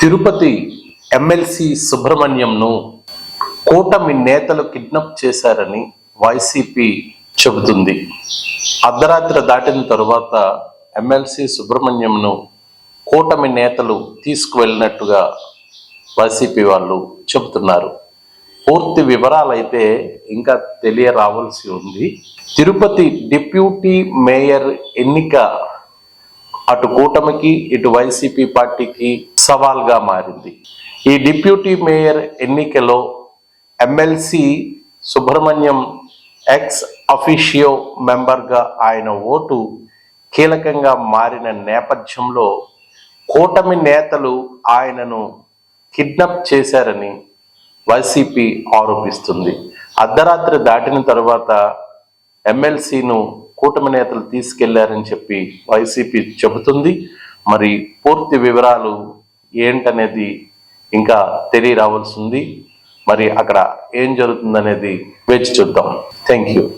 Tirupati MLC సుబ్రహ్మణ్యంను కూటమి నేతలు kidnap చేశారని వైసీపీ చెబుతుంది. అర్ధరాత్రి దాటిన తరువాత ఎమ్మెల్సీ సుబ్రహ్మణ్యంను కూటమి నేతలు తీసుకువెళ్ళినట్టుగా వైసీపీ వాళ్ళు చెబుతున్నారు. పూర్తి వివరాలైతే ఇంకా తెలియరావాల్సి ఉంది. తిరుపతి డిప్యూటీ మేయర్ ఎన్నిక అటు కూటమికి ఇటు వైసీపీ పార్టీకి సవాల్గా మారింది. ఈ డిప్యూటీ మేయర్ ఎన్నికలో ఎమ్మెల్సీ సుబ్రహ్మణ్యం ఎక్స్ అఫీషియో మెంబర్గా ఆయన ఓటు కీలకంగా మారిన నేపథ్యంలో కూటమి నేతలు ఆయనను కిడ్నాప్ చేశారని వైసీపీ ఆరోపిస్తుంది. అర్ధరాత్రి దాటిన తర్వాత ఎమ్మెల్సీను కూటమి నేతలు తీసుకెళ్ళారని చెప్పి వైసీపీ చెబుతుంది. మరి పూర్తి వివరాలు ఏంటనేది ఇంకా తెలియరావాల్సింది. మరి అక్కడ ఏం జరుగుతుందనేది వేచి చూద్దాం. Thank you